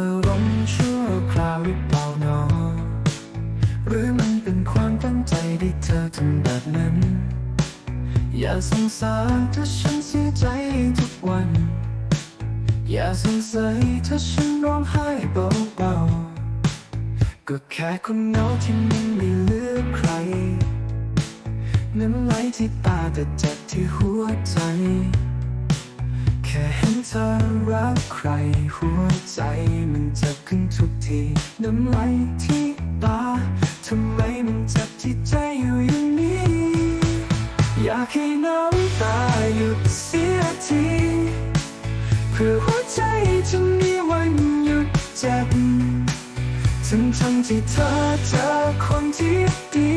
อารมณ์ชั่วคราวหรือเปล่าเนอหรือมันเป็นความตั้งใจที่เธอทำแบบนั้น อย่าสงสารถ้าฉันเสียใจทุกวัน อย่าสงสัยถ้าฉันร้องไห้เบาๆก็แค่คนเหงาที่มันไม่เลือกใครน้ำไหลที่ตาแต่เจ็บที่หัวใจ แค่เห็นเธอรักใครหัว ใจมันจะขึ้นทุกที น้ำไหลที่ตาทำไมมันเจ็บที่ใจอยู่อย่างนี้ อยากให้น้ำตาหยุดเสียทีเพื่อหัวใจจะมีวันหยุดเจ็บทั้งทั้งที่เธอเจอคนที่ดี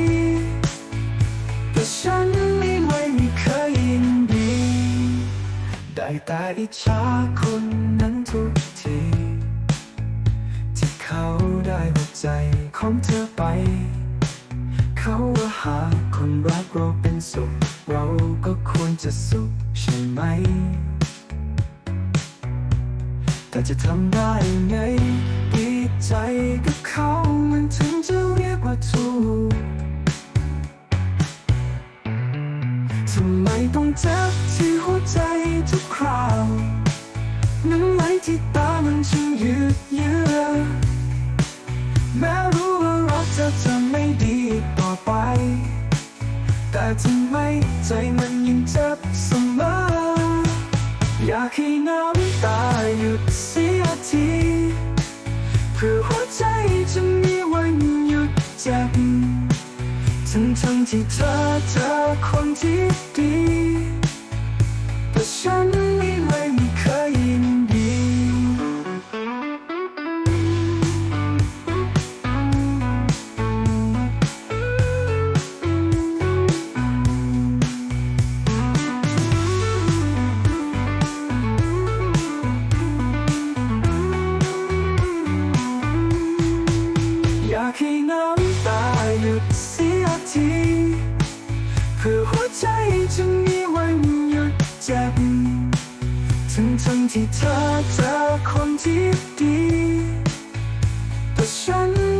แต่ฉันไม่ไม่มีเคยยินดี ได้แต่อิจฉาคนนั้นทุกที ใจของเธอไป เขาว่าหาคนรักเราเป็นสุข เราก็ควรจะสุขใช่ไหม แต่จะทำได้ไงดีใจกับเขามันถึงจะเรียกว่าถูกทำไมต้องเจ็บที่หัวใจทุกคราวน้ำไหลที่ตามันช่างยืดเยื้อ แม้รู้ว่ารักเธอจะไม่ดีต่อไป แต่ทำไมใจมันยังเจ็บเสมอ อยากให้น้ำตาหยุดเสียทีเพื่อหัวใจจะมีวันหยุดเจ็บทั้งทั้งที่เธอเจอคนที่ดี หยุดสียที เพื่อหัวใจจะมีวันหยุดเจ็บถึงทั้งที่เธอเจอคนที่ดีแต่ฉัน